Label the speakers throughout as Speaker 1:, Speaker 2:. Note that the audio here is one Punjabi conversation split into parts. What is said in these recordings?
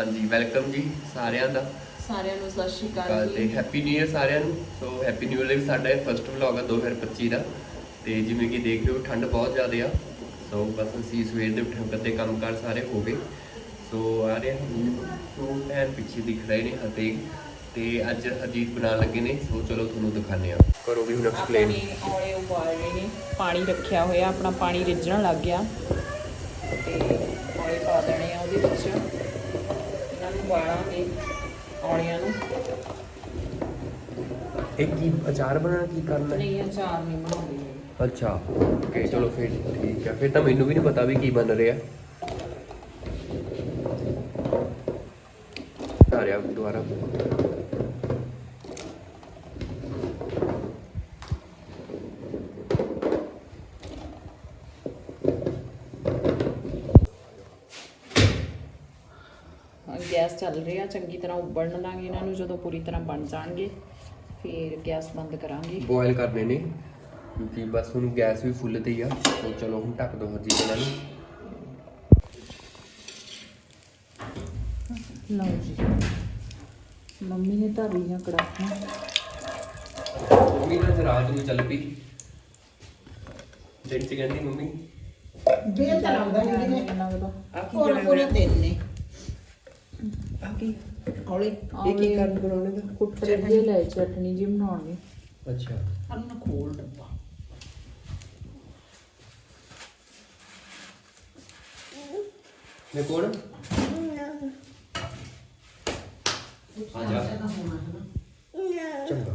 Speaker 1: ਹਾਂਜੀ ਵੈਲਕਮ ਜੀ ਸਾਰਿਆਂ ਦਾ।
Speaker 2: ਸਾਰਿਆਂ ਨੂੰ ਸਤਿ ਸ਼੍ਰੀ
Speaker 1: ਕੱਲ
Speaker 2: ਅਕਾਲ
Speaker 1: ਤੇ
Speaker 2: ਜੀ
Speaker 1: ਹੈਪੀ ਨਿਊ ਇਅਰ ਸਾਰਿਆਂ ਨੂੰ। ਸੋ ਹੈਪੀ ਨਿਊ ਇਅਰ ਵੀ ਸਾਡਾ ਇਹ ਫਰਸਟ ਵਲੌਗ ਆ 2025 ਦਾ। ਤੇ ਜਿਵੇਂ ਕਿ ਦੇਖ ਰਹੇ ਹੋ ਠੰਡ ਬਹੁਤ ਜ਼ਿਆਦਾ ਆ। ਸੋ ਬਸ ਅਸੀਂ ਸਵੇਰ ਦੇ ਉੱਠੇ ਕਰਦੇ ਕੰਮਕਾਰ ਸਾਰੇ ਹੋ ਗਏ। ਸੋ ਆ ਰਹੇ ਸੋ ਭੈਣ ਪਿੱਛੇ ਦਿਖ ਰਹੇ ਨੇ ਹਤੇ ਤੇ ਅੱਜ ਹਰਜੀਤ ਬਣਾਉਣ ਲੱਗੇ ਨੇ। ਸੋ ਚਲੋ ਤੁਹਾਨੂੰ ਦਿਖਾਣੇ ਆ ਕਰੋ ਵੀ ਹੁਣ ਐਕਸਪਲੇਨ
Speaker 2: ਆਪਣੇ ਔਲੇ ਉਬਾਲ ਰਹੇ ਨੇ। ਪਾਣੀ ਰੱਖਿਆ ਹੋਇਆ ਆਪਣਾ ਪਾਣੀ ਰਿੱਝਣ ਲੱਗ ਗਿਆ। ਤੇ ਔਲੇ ਪਾ ਦੇਣੇ ਆ ਉਹਦੇ ਵਿੱਚ। ਇਹਨਾਂ ਨੂੰ ਉਬਾਲਾਂਗੇ ਔਲਿਆਂ ਨੂੰ।
Speaker 1: ਇਹ ਕੀ ਅਚਾਰ ਬਣਾਉਣਾ ਕੀ ਕਰਨਾ? ਹੈ
Speaker 2: ਨਹੀਂ ਅਚਾਰ ਨਹੀਂ ਬਣਾਉਂਦੇ।
Speaker 1: ਅੱਛਾ ਓਕੇ ਚਲੋ ਫਿਰ ਠੀਕ ਹੈ ਫਿਰ ਤਾਂ ਮੈਨੂੰ ਵੀ ਨਹੀਂ ਪਤਾ ਵੀ ਕੀ ਬਣ ਰਿਹਾ। ਆ ਰਿਹਾ ਦੁਬਾਰਾ
Speaker 2: ਹੁਣ ਗੈਸ ਚੱਲ ਰਿਹਾ ਚੰਗੀ ਤਰ੍ਹਾਂ ਉਬਲਣ ਦਾਂਗੇ ਇਹਨਾਂ ਨੂੰ ਜਦੋਂ ਪੂਰੀ ਤਰ੍ਹਾਂ ਬਣ ਜਾਣਗੇ। ਫਿਰ ਗੈਸ ਬੰਦ ਕਰਾਂਗੇ।
Speaker 1: ਬੋਇਲ ਕਰਨੇ ਨੇ ਕਿਉਂਕਿ ਬਸ ਹੁਣ ਗੈਸ ਵੀ ਫੁੱਲ ਤੇ ਹੀ ਆ। ਸੋ ਚਲੋ ਹੁਣ ਢੱਕ ਦੋ ਹਰਜੀਤ ਇਹਨਾਂ ਨੂੰ।
Speaker 2: ਲਓ ਜੀ। ਮੰਮੀ ਨੇ ਧਰ ਲਈਆਂ ਕੜਾਹੀਆਂ
Speaker 1: ਮੰਮੀ ਨਾਲ ਰਾਤ ਨੂੰ ਚੱਲ ਪਈ। ਦਿਨ ਚ ਕਹਿੰਦੀ ਮੰਮੀ।
Speaker 3: ਬੇਲ ਤਾਂ ਲਾਉਂਦਾ ਨਹੀਂ ਨੇ
Speaker 2: ਲੱਗਦਾ।
Speaker 3: ਪੂਰੇ ਪੂਰੇ ਦਿਨ ਨੇ। ਆ ਕੀ ਹੌਲੀ ਇਹ ਕੀ ਕਰਨ ਬਣਾਉਣੇ ਦਾ
Speaker 2: ਕੁੱਟ ਰਹੀ ਲੈ ਚਟਨੀ ਜੀ ਬਣਾਉਣੀ
Speaker 1: ਅੱਛਾ।
Speaker 3: ਹਨ ਨਾ ਖੋਲ ਡੱਬਾ।
Speaker 1: ਮੈਂ ਕੋਣ ਆ ਜਾ। ਚੰਗਾ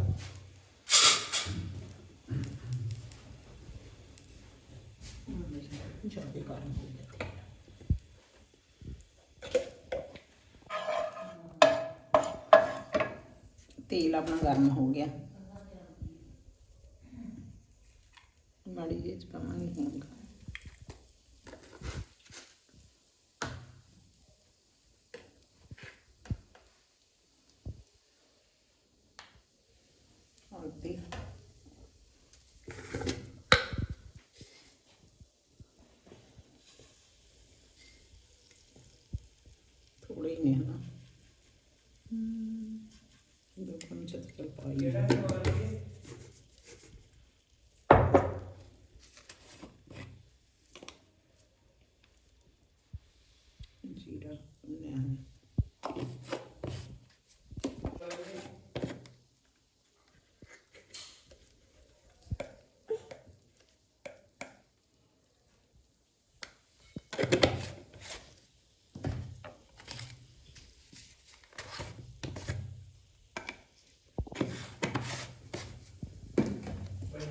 Speaker 3: ਜ਼ਿਆਦਾ ਕਰਨ ਹੋ ਗਿਆ ਤੇਲ ਆਪਣਾ ਗਰਮ ਹੋ ਗਿਆ ਮਾੜੀ ਜਿਹੀ ਚ ਪਾਵਾਂਗੇ ਹਿੰਗ ਹਲਦੀ ਥੋੜੇ ਹੀ ਨੇ ਹਨਾ ਦੋ ਚਮਚ ਤੇਲ ਪਾਈ ਜੀਰਾ ਭੁੰਨਿਆ ਹੈ ਮਸਾਲੇ ਦਾ ਥੋੜਾ ਜਿਹਾ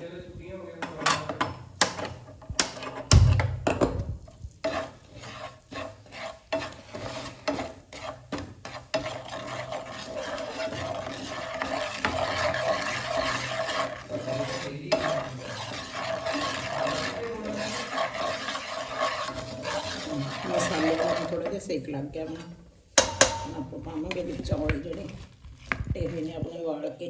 Speaker 3: ਸੇਕ ਲੱਗ ਗਿਆ ਮੈਨੂੰ ਹੁਣ ਆਪਾਂ ਪਾਵਾਂਗੇ ਵਿੱਚ ਚੌਲ ਜਿਹੜੇ ਟੇਰੇ ਨੇ ਆਪਣੇ ਵਾਲ ਕੇ।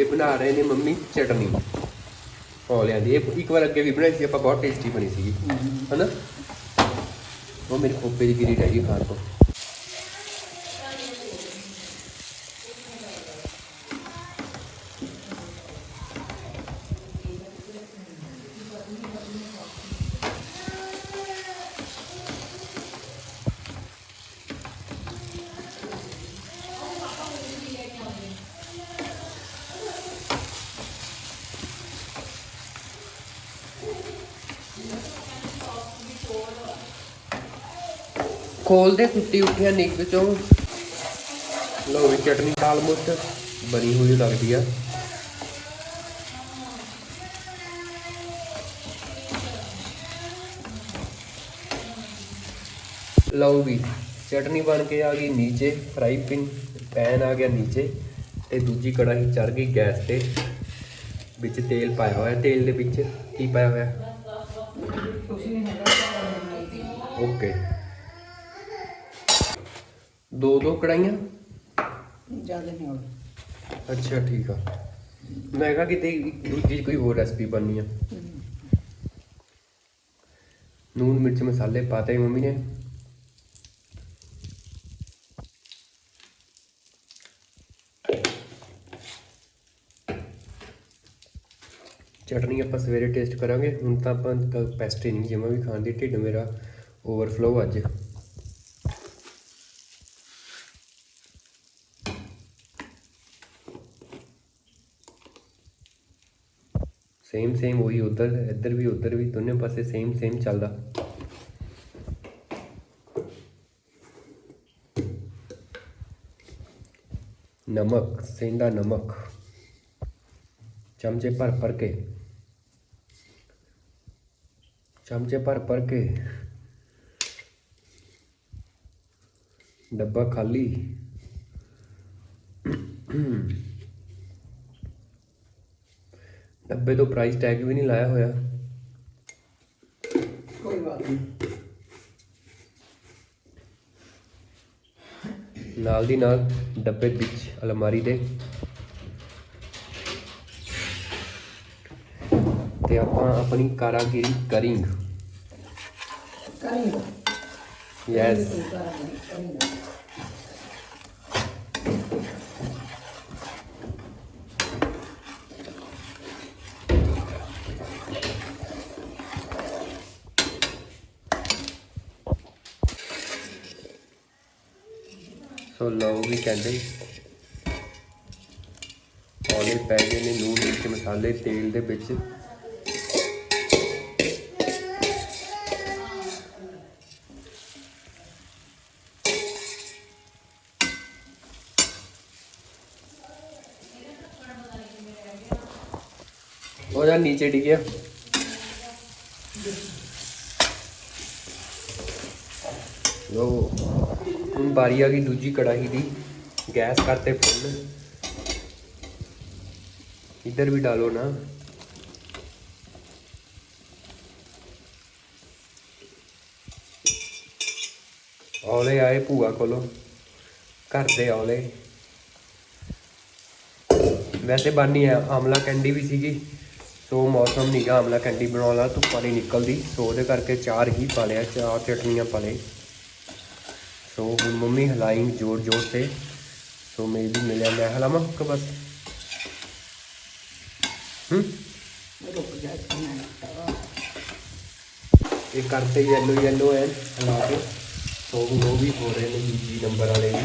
Speaker 1: ਇਹ ਬਣਾ ਰਹੇ ਨੇ ਮੰਮੀ ਚਟਨੀ। ਔਲਿਆਂ ਦੀ। ਇਹ ਇੱਕ ਵਾਰ ਅੱਗੇ ਵੀ ਬਣਾਈ ਸੀ ਆਪਾਂ ਬਹੁਤ ਟੇਸਟੀ ਬਣੀ ਸੀਗੀ। ਹਨਾ? ਉਹ ਮੇਰੇ ਖੋਪੇ ਦੀ ਗਿਰੀ ਰਹਿ ਗਈ ਖਾਣ ਤੋਂ। ਖੋਲਦੇ ਸੁੱਤੀ ਉੱਠਿਆ ਨਿੱਕ ਚੋਂ ਲੋ ਵੀ ਚਟਨੀ ਆਲਮੋਸਟ ਬਣੀ ਹੋਈ ਲੱਗਦੀ ਆ। ਲਓ ਵੀ ਚਟਨੀ ਬਣ ਕੇ ਆ ਗਈ ਨੀਚੇ ਫਰਾਈ ਪਿਨ ਪੈਨ ਆ ਗਿਆ ਨੀਚੇ ਤੇ ਦੂਜੀ ਕੜਾਹੀ ਚੜ ਗਈ ਗੈਸ ਤੇ। ਵਿੱਚ ਤੇਲ ਪਾਇਆ ਹੋਇਆ ਤੇਲ ਦੇ ਵਿੱਚ ਕੀ ਪਾਇਆ ਹੋਇਆ?
Speaker 3: ਕੁਛ ਨਹੀਂ ਹੈਗਾ।
Speaker 1: ਓਕੇ ਦੋ ਦੋ ਕੜਾਈਆਂ
Speaker 3: ਜ਼ਿਆਦਾ ਨਹੀਂ ਹੋਣਾ।
Speaker 1: ਅੱਛਾ ਠੀਕ ਆ। ਮੈਂ ਕਿਹਾ ਕਿਤੇ ਦੂਜੀ ਕੋਈ ਹੋਰ ਰੈਸਪੀ ਬਣਨੀ ਆ। ਨੂਨ ਮਿਰਚ ਮਸਾਲੇ ਪਾਤੇ ਮੰਮੀ ਨੇ। ਚਟਨੀ ਆਪਾਂ ਸਵੇਰੇ ਟੇਸਟ ਕਰਾਂਗੇ। ਹੁਣ ਤਾਂ ਆਪਾਂ ਪੈਸਟਰੀ ਨਹੀਂ ਜਿਵੇਂ ਵੀ ਖਾਣ ਦੀ ਢਿੱਡ ਮੇਰਾ ਓਵਰਫਲੋ ਅੱਜ। ਸੇਮ ਸੇਮ ਉਹੀ ਉਧਰ ਇੱਧਰ ਵੀ ਉਧਰ ਵੀ ਦੋਨੇ ਪਾਸੇ ਸੇਮ ਸੇਮ ਚੱਲਦਾ ਨਮਕ ਸੇਂਦਾ ਨਮਕ ਚਮਚੇ ਭਰ ਭਰ ਕੇ ਚਮਚੇ ਭਰ ਭਰ ਕੇ ਡੱਬਾ ਖਾਲੀ ਡੱਬੇ ਤੋਂ ਪ੍ਰਾਈਸ ਟੈਗ ਵੀ ਨਹੀਂ ਲਾਇਆ ਹੋਇਆ।
Speaker 3: ਕੋਈ ਬਾਤ ਨਹੀਂ।
Speaker 1: ਨਾਲ ਦੀ ਨਾਲ ਡੱਬੇ ਵਿੱਚ ਅਲਮਾਰੀ ਦੇ। ਤੇ ਆਪਾਂ ਆਪਣੀ ਕਾਰਾਗਿਰੀ ਕਰਿੰਗ।
Speaker 3: ਕਰੀਂਗਾ।
Speaker 1: ਯੈਸ ਸੋ ਲਓ ਵੀ ਕਹਿੰਦੇ ਔਲੇ ਪੈ ਗਏ ਨੇ ਨੂਨ ਮਿਰਚ, ਮਸਾਲੇ, ਤੇਲ ਦੇ ਵਿੱਚ। ਉਹ ਜਾਂ ਨੀਚੇ ਡਿੱਗਿਆ ਲੋ ਹੁਣ ਬਾਰੀ ਆ ਗਈ ਦੂਜੀ ਕੜਾਹੀ ਦੀ। ਗੈਸ ਕਰਤੇ ਫੁੱਲ। ਇੱਧਰ ਵੀ ਡਾਲੋ ਨਾ। ਔਲੇ ਆਏ, ਭੂਆ ਕੋਲੋਂ। ਘਰ ਦੇ ਔਲੇ। ਵੈਸੇ ਬਾਨੀ ਆ, ਆਮਲਾ ਕੈਂਡੀ ਵੀ ਸੀਗੀ। ਸੋ ਮੌਸਮ ਨੀਗਾ, ਆਮਲਾ ਕੈਂਡੀ ਬਣਾਉਣ ਵਾਲਾ, ਧੁੱਪਾਂ ਨਹੀਂ ਨਿਕਲਦੀ। ਸੋ ਉਹਦੇ ਕਰਕੇ ਚਾਰ ਹੀ ਪਾ ਲਿਆ, ਚਾਰ ਚਟਨੀਆਂ ਪਾ ਲਏ। ਸੋ ਹੁਣ ਮੰਮੀ ਹਲਾਈ ਜੋਰ ਜੋਰ ਤੇ। ਸੋ ਮੇਰੀ ਮਿਲਿਆ, ਮੈਂ ਹਲਾਵਾਂ ਕਿ ਬਸ ਹੂੰ?
Speaker 3: ਰੁਕ ਜਾ
Speaker 1: ਇਹ ਕਰਤੇ ਯੈਲੋ ਯੈਲੋ ਐ ਲਾ ਕੇ। ਸੋ ਉਹ ਵੀ ਹੋ ਰਹੇ ਨੇ ਜੀ ਨੰਬਰ ਵਾਲੇ ਵੀ।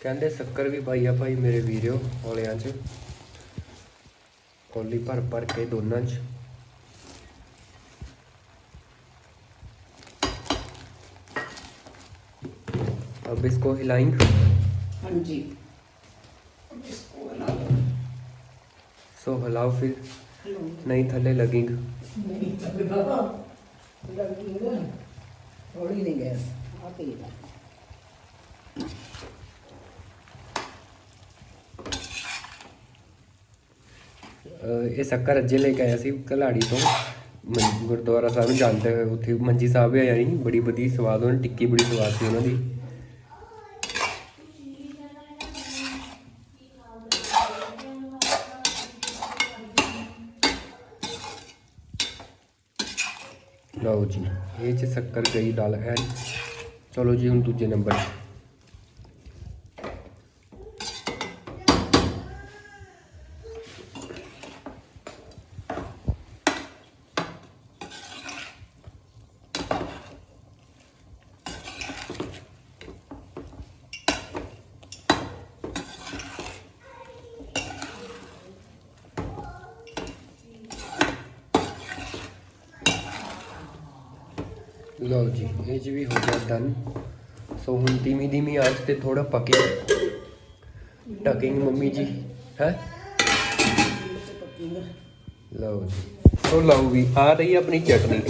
Speaker 3: ਕਹਿੰਦੇ
Speaker 1: ਸ਼ੱਕਰ ਵੀ ਪਾਈ ਆ ਭਾਈ ਮੇਰੇ ਵੀਰਿਓ ਹੌਲਿਆਂ 'ਚ ਕੋਲੀ ਭਰ ਭਰ ਕੇ ਦੋਨਾਂ 'ਚ अब इसको हिलाएंगे
Speaker 3: ਹਾਂਜੀ ਇਸਕੋ ਲਾ ਲਓ
Speaker 1: सो हिलाओ फिर
Speaker 3: ਹਲੋ
Speaker 1: नहीं थले लगेंगे
Speaker 3: ਨਹੀਂ ਲੱਗਦਾ ਲੱਗੂਗਾ ਹੌਲੀ ਨਹੀਂ ਗੈਸ ਆ ਤੇਜ਼
Speaker 1: ਇਹ ਸ਼ੱਕਰ ਅੱਜੇ ਲੈ ਕੇ ਆਇਆ ਸੀ ਕਲਾੜੀ ਤੋਂ। ਗੁਰਦੁਆਰਾ ਸਾਹਿਬ ਨੂੰ ਜਾਂਦੇ ਹੋਏ ਉੱਥੇ ਮੰਜੀ ਸਾਹਿਬ ਆਇਆ ਨਹੀਂ ਬੜੀ ਵਧੀਆ ਸਵਾਦ ਉਹਨਾਂ ਟਿੱਕੀ ਬੜੀ ਸਵਾਦ ਸੀ ਉਹਨਾਂ ਦੀ। ਲਓ ਜੀ, ਇਹ ਚ ਸ਼ੱਕਰ ਗਈ ਡਲ ਹੈ। ਚਲੋ ਜੀ, ਹੁਣ ਦੂਜੇ ਨੰਬਰ ਲਓ ਜੀ ਇਹ ਜੀ ਵੀ ਹੋ ਗਿਆ ਡਨ ਸੋ ਹੁਣ ਧੀਮੀ ਧੀਮੀ ਆਂਚ ਤੇ ਥੋੜਾ ਪਕੇ ਟਕਿੰਗ ਮੰਮੀ ਜੀ, ਹੈ? ਲਓ ਜੀ। ਸੋ ਲਓ ਵੀ, ਆ ਰਹੀ ਆਪਣੀ ਚਟਨੀ,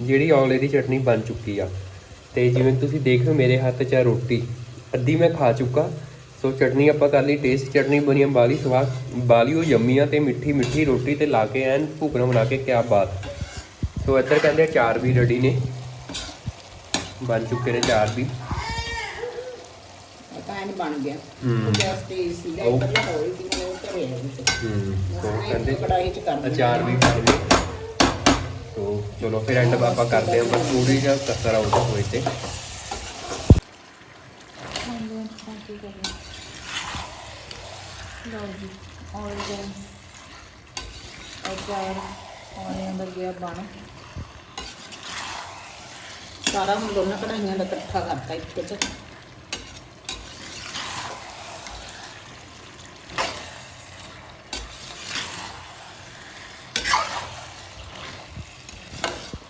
Speaker 1: ਜਿਹੜੀ ਔਲੇ ਦੀ ਚਟਨੀ ਬਣ ਚੁੱਕੀ ਆ। ਤੇ ਜਿਵੇਂ ਤੁਸੀਂ ਦੇਖ ਰਹੇ ਮੇਰੇ ਹੱਥ 'ਚ ਆ ਰੋਟੀ। ਅੱਧੀ ਮੈਂ ਖਾ ਚੁੱਕਾ। ਸੋ ਚਟਨੀ ਆਪਾਂ ਕਰ ਲਈ ਟੇਸਟ ਚਟਨੀ ਬਣੀ ਆ ਬਾਲੀ ਸਵਾਦ। ਬਾਲੀ ਉਹ ਯੰਮੀ ਆ ਤੇ ਮਿੱਠੀ ਮਿੱਠੀ ਰੋਟੀ ਤੇ ਲਾ ਕੇ ਐਨ ਭੁਕਣਾ ਬਣਾ ਕੇ, ਕਿਆ ਬਾਤ। ਸੋ ਇੱਧਰ ਕਹਿੰਦੇ ਚਾਰ ਵੀ ਰੈਡੀ ਨੇ। ਬਣ ਚੁੱਕੇ ਨੇ ਚਾਰ ਵੀ।
Speaker 3: ਨਹੀਂ ਬਣ ਗਿਆ।
Speaker 1: ਹੂੰ।
Speaker 3: ਗੈਸ ਤੇਜ਼ ਸੀ
Speaker 1: ਉਹ-
Speaker 3: ਪਹਿਲਾਂ ਹੌਲੀ ਸੀ ਮੈਂ ਉਹ ਸੀ।
Speaker 1: ਹੂੰ ਸੋ ਕਹਿੰਦੇ
Speaker 3: ਕੜਾਹੀ ਚ ਕਰ
Speaker 1: ਅਚਾਰ ਵੀ ਬਣ ਗਏ। ਸੋ ਚਲੋ ਫਿਰ ਐਂਡ ਆਪਾਂ ਕਰਦੇ ਹਾਂ ਬਸ ਥੋੜੀ ਜਿਹਾ ਕਸਰ ਆਉਂਦਾ ਹੋਏ ਤੇ।
Speaker 2: ਲਓ ਜੀ ਔਰ ਅਚਾਰ ਔਰੇ ਅੰਦਰ ਗਿਆ ਬਣ।
Speaker 3: ਸਾਰਾ ਹੁਣ ਦੋਨਾਂ ਕੜਾਈਆਂ ਦਾ ਇਕੱਠਾ ਕਰਤਾ ਇੱਕ ਚ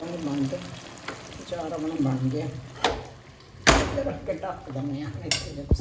Speaker 3: ਉਹ ਬਣ ਗਿਆ ਚਾਰ ਆਪਣਾ ਬਣ ਗਿਆ। ਤੇ ਰੱਖ ਕੇ ਢੱਕ ਦਿੰਦੇ ਆ ਇੱਥੇ ਦੇਖੋ।